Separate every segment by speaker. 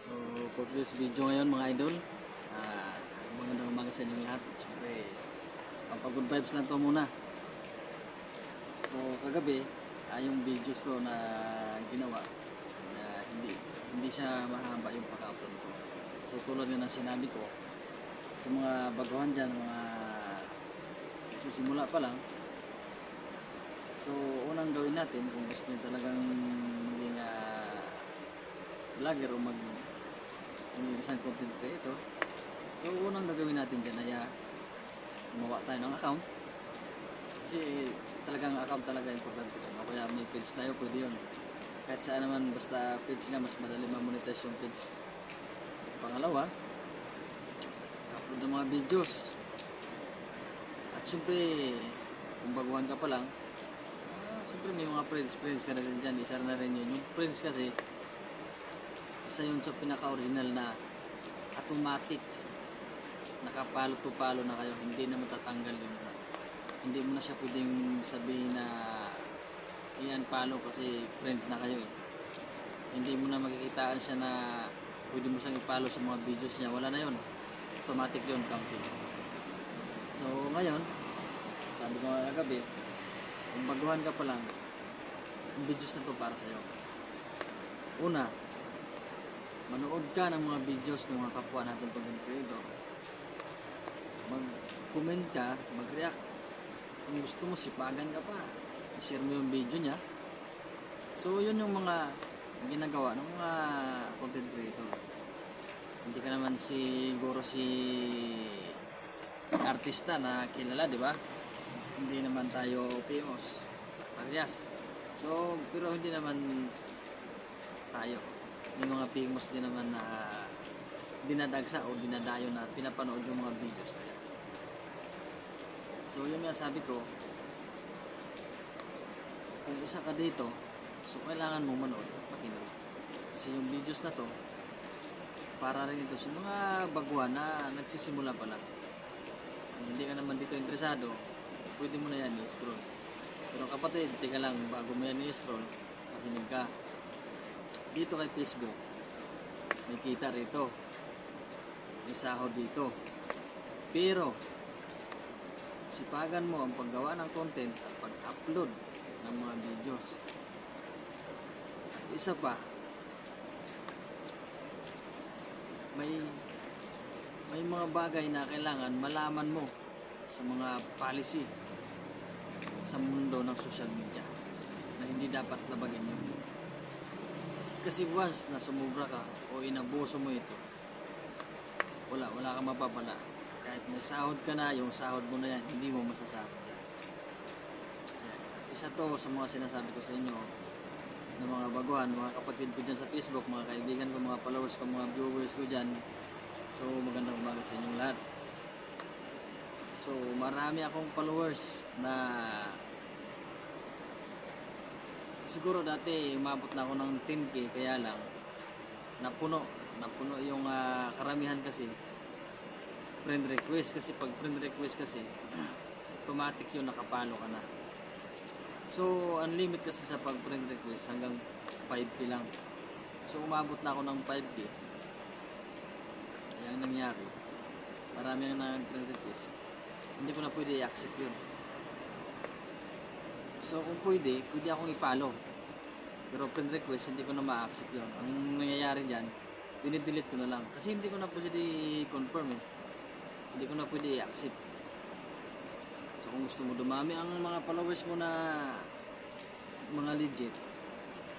Speaker 1: So, for this video ngayon mga idol, ah, magandang umaga sa inyong lahat. Siyempre, pampag-good vibes lang to muna. So, kagabi, ay yung videos ko na ginawa, na hindi, hindi siya mahaba yung pag-upload ko. So, tulad nga ng sinabi ko, sa mga baguhan dyan, mga sisimula pa lang, So, unang gawin natin kung gusto niyo talagang maging ah, vlogger o mag maging isang content creator. So, unang gagawin natin dyan ay ah, gumawa tayo ng account. Kasi talagang account talaga importante. O kaya may page tayo, pwede yun. Kahit saan naman, basta page nga, mas madali ma-monetize yung page. Pangalawa, upload ng mga videos. At syempre, kung baguhan ka pa lang, Ah, Siyempre may mga friends, friends ka na rin dyan. Isa na rin yun. Yung friends kasi, isa yun sa pinaka-original na automatic nakapalo to palo na kayo. Hindi na matatanggal yun. Hindi mo na siya pwedeng sabihin na iyan palo kasi friend na kayo eh. Hindi mo na makikitaan siya na pwede mo siyang ipalo sa mga videos niya. Wala na yun. Automatic yun counting. So ngayon, sabi ko nga kagabi, kung baguhan ka pa lang, yung videos na to para sa'yo. Una, manood ka ng mga videos ng mga kapwa natin content creator. Mag-comment ka, mag-react. Kung gusto mo, sipagan ka pa. I-share mo yung video niya. So, yun yung mga ginagawa ng mga content creator. Hindi ka naman siguro si artista na kilala, di ba? hindi naman tayo famous parehas so pero hindi naman tayo may mga famous din naman na dinadagsa o dinadayo na pinapanood yung mga videos nila so yun nga sabi ko kung isa ka dito so kailangan mo manood at makinig kasi yung videos na to para rin ito sa mga baguhan na nagsisimula pa lang kung hindi ka naman dito interesado pwede mo na yan i-scroll. Pero kapatid, tika lang, bago mo yan i-scroll, makinig ka. Dito kay Facebook, may kita rito. May sahod dito. Pero, sipagan mo ang paggawa ng content at pag-upload ng mga videos. At isa pa, may may mga bagay na kailangan malaman mo sa mga policy sa mundo ng social media na hindi dapat labagin yun. Kasi once na sumubra ka o inabuso mo ito, wala, wala kang mapapala. Kahit may sahod ka na, yung sahod mo na yan, hindi mo masasahod. Isa to sa mga sinasabi ko sa inyo ng mga baguhan, mga kapatid ko dyan sa Facebook, mga kaibigan ko, mga followers ko, mga viewers ko dyan. So, magandang umaga sa inyong lahat. So, marami akong followers na siguro dati umabot na ako ng 10k kaya lang napuno napuno yung ah, karamihan kasi. Friend request kasi pag friend request kasi automatic yun nakapalo ka na. So unlimit kasi sa pag friend request hanggang 5k lang. So umabot na ako ng 5k kaya ang nangyari marami ang nag friend request. Hindi ko na pwede i-accept yun. So kung pwede, pwede akong ipalo. Pero friend request, hindi ko na ma-accept yun. Ang nangyayari dyan, dinidelete ko na lang. Kasi hindi ko na pwede i-confirm eh. Hindi ko na pwede i-accept. So kung gusto mo dumami ang mga followers mo na mga legit,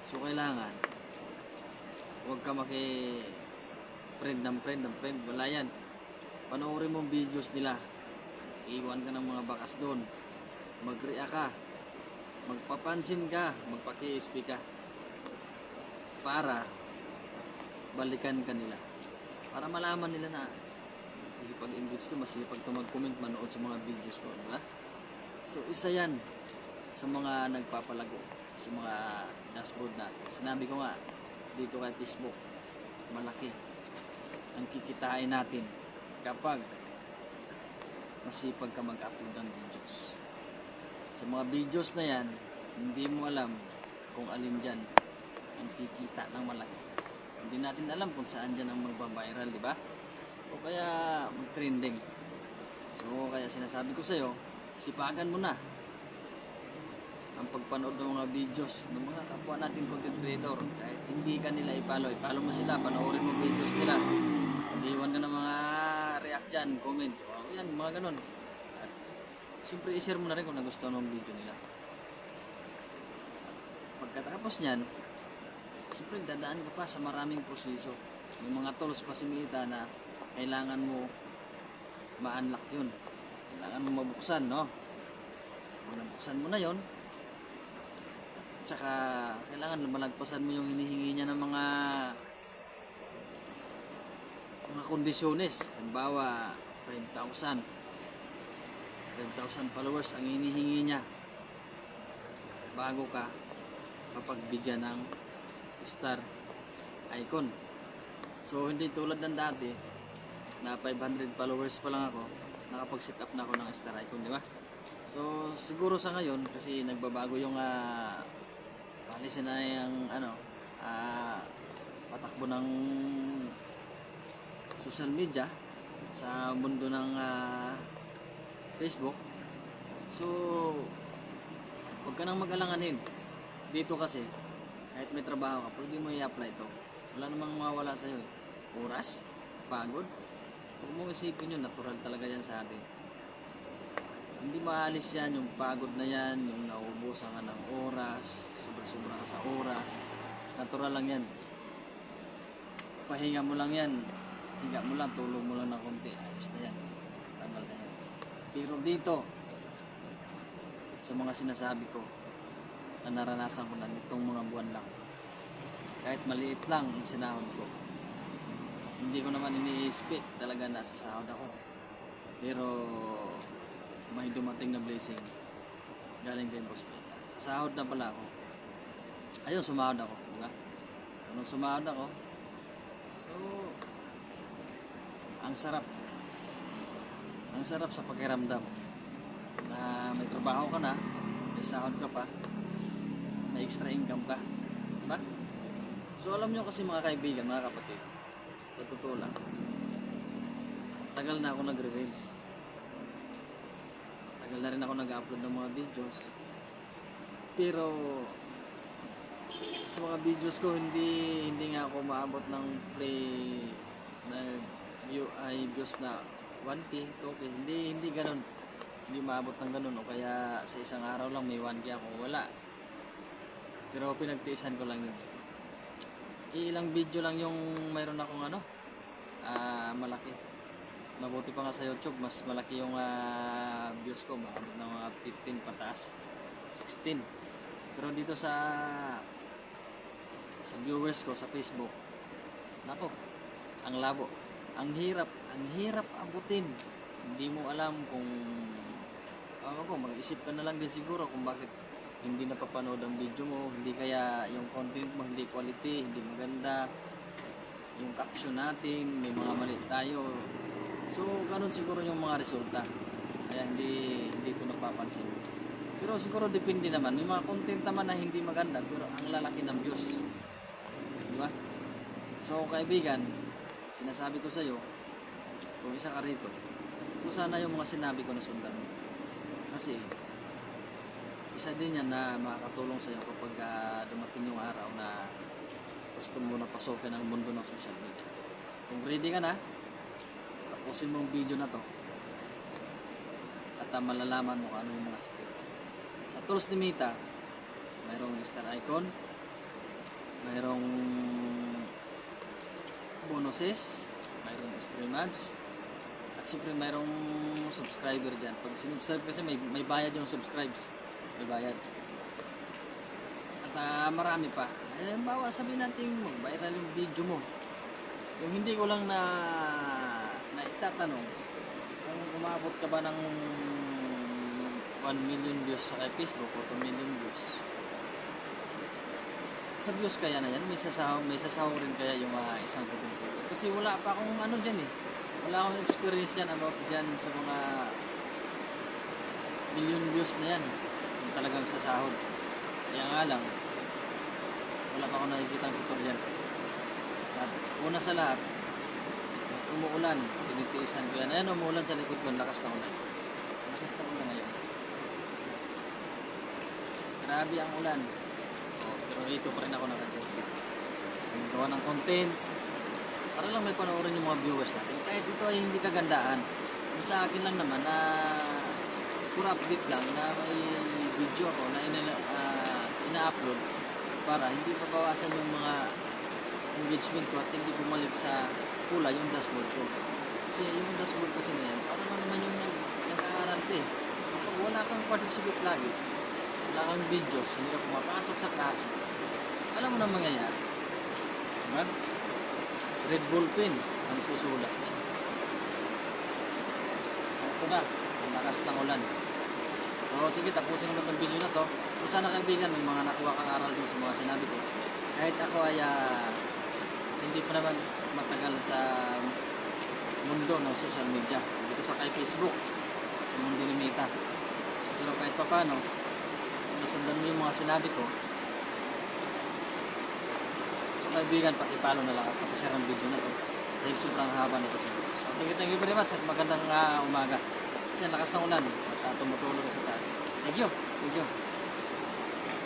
Speaker 1: so kailangan huwag ka maki friend ng friend ng friend. Wala yan. Panoorin mo videos nila iwan ka ng mga bakas doon mag-react ka magpapansin ka magpaki-SP ka para balikan ka nila para malaman nila na pag-engage to mas pag mag-comment manood sa mga videos ko diba? so isa yan sa mga nagpapalago sa mga dashboard natin sinabi ko nga dito kay Facebook malaki ang kikitain natin kapag masipag ka mag-upload ng videos. Sa mga videos na yan, hindi mo alam kung alin dyan ang kikita ng malaki. Hindi natin alam kung saan dyan ang magbabiral, di ba? O kaya mag-trending. So, kaya sinasabi ko sa'yo, sipagan mo na ang pagpanood ng mga videos ng mga kapwa natin content creator. Kahit hindi ka nila i-follow, i-follow mo sila, panoorin mo videos nila. Mag-iwan ka ng mga react dyan, comment. O, yan, mga ganun. Siyempre, i-share mo na rin kung nagustuhan mo ang video nila. Pagkatapos niyan, siyempre dadaan ka pa sa maraming proseso. May mga tools pa si Mita na kailangan mo ma-unlock yun. Kailangan mo mabuksan, no? Kung nabuksan mo na yon tsaka kailangan malagpasan mo yung hinihingi niya ng mga mga kondisyones. Halimbawa, 5,000. 5,000 followers ang hinihingi niya bago ka mapagbigyan ng star icon. So, hindi tulad ng dati na 500 followers pa lang ako, nakapag-set up na ako ng star icon, di ba? So, siguro sa ngayon, kasi nagbabago yung uh, policy na yung ano, ah, patakbo ng social media sa mundo ng ah, Facebook. So, huwag ka nang mag-alanganin. Dito kasi, kahit may trabaho ka, pwede mo i-apply ito. Wala namang mawala sa'yo. eh. Oras, pagod. Huwag mong isipin yun, natural talaga yan sa atin. Hindi maalis yan, yung pagod na yan, yung nauubusan ka ng oras, sobra-sobra ka sa oras. Natural lang yan. Pahinga mo lang yan. Higa mo lang, tulog mo lang ng konti. Ayos na yan. Pero dito, sa mga sinasabi ko, na naranasan ko na nitong mga buwan lang. Kahit maliit lang yung sinahod ko. Hindi ko naman ini-expect talaga na sasahod ako. Pero may dumating na blessing galing kay Boss Peta. Sasahod na pala ako. Ayun, sumahod ako. Diba? So, nung sumahod ako, so, ang sarap. Ang sarap sa pakiramdam na may trabaho ka na, may sahod ka pa, may extra income ka. Diba? So alam nyo kasi mga kaibigan, mga kapatid, sa totoo lang, tagal na ako nagre-reels. Tagal na rin ako nag-upload ng mga videos. Pero sa mga videos ko hindi hindi nga ako maabot ng play na view ay views na 1k, 2k. Hindi hindi ganoon. Hindi maabot ng ganun o kaya sa isang araw lang may 1k ako wala. Pero pinagtiisan ko lang yun. Ilang video lang yung mayroon akong ano ah malaki. Mabuti pa nga sa YouTube, mas malaki yung ah, views ko, maabot ng mga 15 pataas. 16. Pero dito sa sa viewers ko sa Facebook, nako, ang labo. Ang hirap, ang hirap abutin. Hindi mo alam kung ano ko, mag-isip ka na lang din siguro kung bakit hindi napapanood ang video mo, hindi kaya yung content mo hindi quality, hindi maganda, yung caption natin, may mga mali tayo. So, ganun siguro yung mga resulta. Kaya hindi hindi ko napapansin. Pero siguro depende naman. May mga content naman na hindi maganda pero ang lalaki ng views. Di? So, kaibigan, sinasabi ko sa iyo, kung isa ka rito, so sana yung mga sinabi ko na sundan mo. Kasi, isa din yan na makakatulong sa iyo kapag ah, dumating yung araw na gusto mo na pasukin ang mundo ng social media. Kung ready ka na, tapusin mo ang video na to at ah, malalaman mo kung ano yung mga secret. Sa tools ni Mita, mayroong star icon, mayroong bonuses, mayroong stream ads, at siyempre mayroong subscriber dyan. Pag sinubscribe kasi may, may bayad yung subscribes. May bayad. At ah, marami pa. Eh, bawa sabihin natin mag-viral yung video mo. Yung hindi ko lang na na itatanong kung umabot ka ba ng 1 million views sa Facebook o 2 million views. Sa views kaya na yan, may sasahaw, may sasahaw rin kaya yung ah, isang content. Kasi wala pa akong ano dyan eh. Wala akong experience yan about dyan sa mga million views na yan. Yung talagang sasahod. Kaya nga lang, wala pa akong nakikita ang tutorial. At una sa lahat, umuulan, tinitiisan ko yan. Ayan, umuulan sa likod ko, lakas na ulan. Lakas na ulan ngayon. Grabe ang ulan. Pero dito pa rin ako nakadito. Gawa ng content. Para lang may panoorin yung mga viewers natin. Kahit ito ay hindi kagandahan. Yung sa akin lang naman na pura update lang na may video ako na ina, ah, ina-upload para hindi pabawasan yung mga engagement ko at hindi bumalik sa kulay yung dashboard ko. Kasi yung dashboard kasi na yan, para naman yung nag, nag-aarante. Kapag wala kang participate lagi, wala kang videos, hindi ka pumapasok sa klase, alam mo na mangyayari. Diba? Red ball pen ang susulat. Ito na, ang lakas ng ulan. So sige, tapusin ko na itong video na to. Kung sana kaibigan, may mga nakuha kang aral dun sa mga sinabi ko. Kahit ako ay ah, hindi pa naman matagal sa mundo ng social media. Dito sa kay Facebook, sa mundo ni Meta. Pero kahit pa paano, kung sundan mo yung mga sinabi ko, kaibigan, pakipalo na lang at pakishare ang video na to. Dahil sobrang haba nito. So thank you, thank you very much at magandang ah, umaga. Kasi ang lakas ng ulan at uh, tumutulog sa taas. Thank you. Thank you.